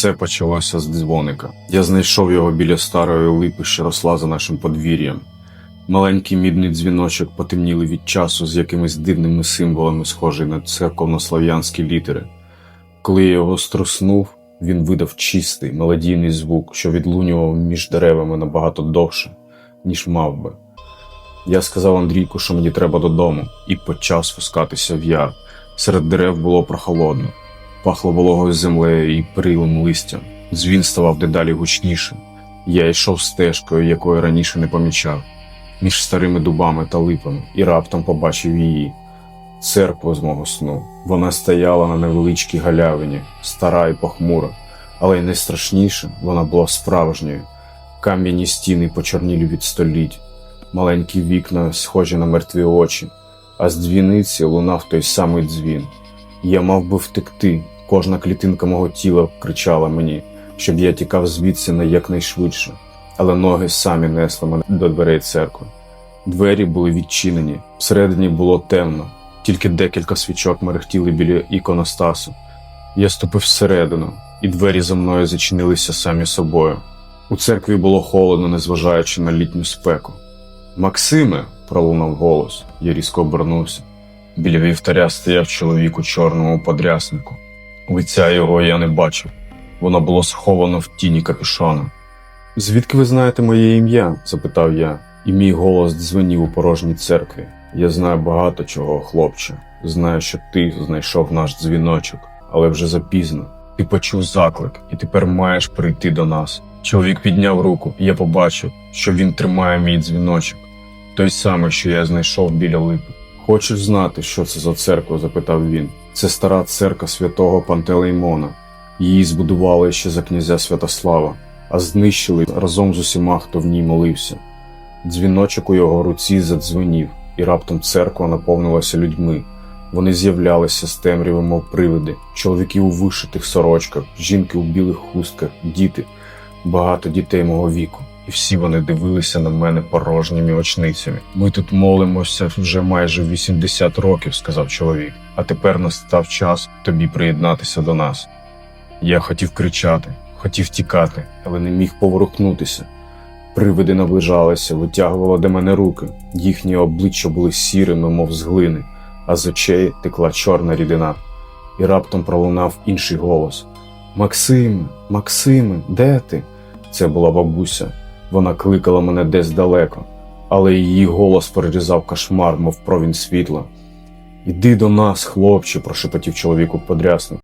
Все почалося з дзвоника. Я знайшов його біля старої липи, що росла за нашим подвір'ям. Маленький мідний дзвіночок потемніли від часу з якимись дивними символами, схожий на церковнослов'янські літери. Коли я його струснув, він видав чистий, мелодійний звук, що відлунював між деревами набагато довше, ніж мав би. Я сказав Андрійку, що мені треба додому, і почав спускатися в яр. Серед дерев було прохолодно, пахло вологою землею і прилим листям. Дзвін ставав дедалі гучнішим. Я йшов стежкою, якої раніше не помічав, між старими дубами та липами, і раптом побачив її. Церкву з мого сну. Вона стояла на невеличкій галявині, стара і похмура, але й найстрашніше вона була справжньою. Кам'яні стіни почорнілі від століть, маленькі вікна, схожі на мертві очі, а з дзвіниці лунав той самий дзвін. Я мав би втекти, кожна клітинка мого тіла кричала мені, щоб я тікав звідси на якнайшвидше, але ноги самі несли мене до дверей церкви. Двері були відчинені, всередині було темно, тільки декілька свічок мерехтіли біля іконостасу. Я ступив всередину, і двері за мною зачинилися самі собою. У церкві було холодно, незважаючи на літню спеку. Максиме, пролунав голос, я різко обернувся. Біля вівтаря стояв чоловік у чорному подряснику. Лиця його я не бачив, воно було сховано в тіні капюшона. Звідки ви знаєте моє ім'я? запитав я, і мій голос дзвенів у порожній церкві. Я знаю багато чого, хлопче. Знаю, що ти знайшов наш дзвіночок, але вже запізно. Ти почув заклик, і тепер маєш прийти до нас. Чоловік підняв руку, і я побачив, що він тримає мій дзвіночок, той самий, що я знайшов біля липи. Хочеш знати, що це за церква? запитав він. Це стара церква святого Пантелеймона. Її збудували ще за князя Святослава, а знищили разом з усіма, хто в ній молився. Дзвіночок у його руці задзвенів, і раптом церква наповнилася людьми. Вони з'являлися з темряви, мов привиди, чоловіки у вишитих сорочках, жінки у білих хустках, діти, багато дітей мого віку. І всі вони дивилися на мене порожніми очницями. Ми тут молимося вже майже 80 років, сказав чоловік, а тепер настав час тобі приєднатися до нас. Я хотів кричати, хотів тікати, але не міг поворухнутися. Привиди наближалися, витягували до мене руки. Їхні обличчя були сірими, мов з глини, а з очей текла чорна рідина. І раптом пролунав інший голос: Максиме, Максиме, де ти? Це була бабуся. Вона кликала мене десь далеко, але її голос перерізав кошмар, мов провін світла. Іди до нас, хлопче, прошепотів чоловік у подрясник.